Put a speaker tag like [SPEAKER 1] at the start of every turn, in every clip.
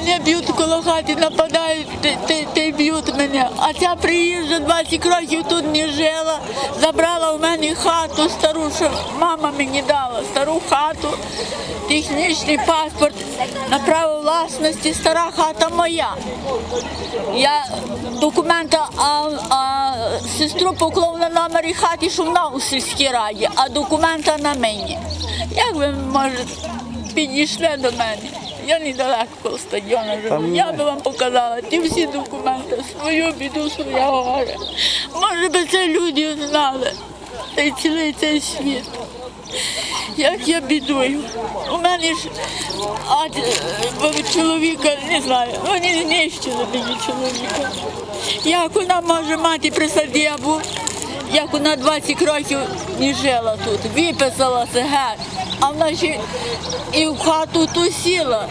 [SPEAKER 1] мене б'ють коло хати, нападають, ти, б'ють мене. А ця приїжджа 20 років тут не жила, забрала в мене хату стару, що мама мені дала, стару хату, технічний паспорт на право власності, стара хата моя. Я документа, а, а сестру поклав на номері хаті, що вона у сільській раді, а документа на мені. Як ви може підійшли до мене? Я недалеко коло стадіону живу. Я би вам показала ті всі документи, свою біду, своє горе. Може би це люди знали, та й цілий цей світ. Як я бідую. У мене ж а, е, чоловіка не знаю, вони знищили мені чоловіка. Як вона може мати присадибу, як вона 20 років не жила тут, виписалася геть, а вона ще і в хату ту сіла.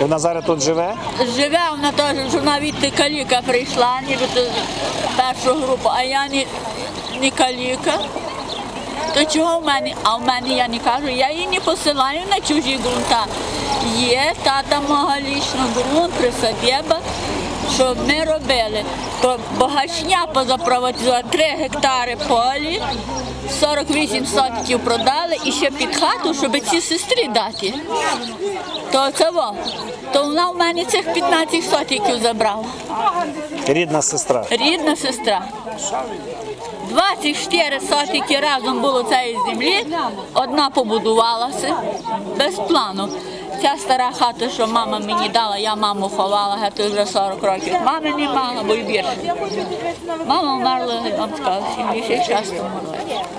[SPEAKER 2] Вона зараз тут живе?
[SPEAKER 1] Живе вона теж, що навіть каліка прийшла, нібито першу групу, а я не, не каліка. То чого в мене? А в мене я не кажу, я її не посилаю на чужі ґрунта. Є тата мого лічно ґрунт, присадіба, щоб ми робили. То Богачня позаприватизували 3 гектари полі, 48 сотків продали і ще під хату, щоб ці сестрі дати. То це во. То вона в мене цих 15 сотиків забрала.
[SPEAKER 2] Рідна сестра.
[SPEAKER 1] Рідна сестра. 24 сотики разом було цієї землі, одна побудувалася без плану. Ця стара хата, що мама мені дала, я маму ховала, гетто вже 40 років. Мами не мала, бо й більше. Мама вмерла, я вам сказала, 76 році.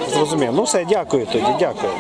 [SPEAKER 2] Зрозумів. Ну все, дякую тоді, дякую.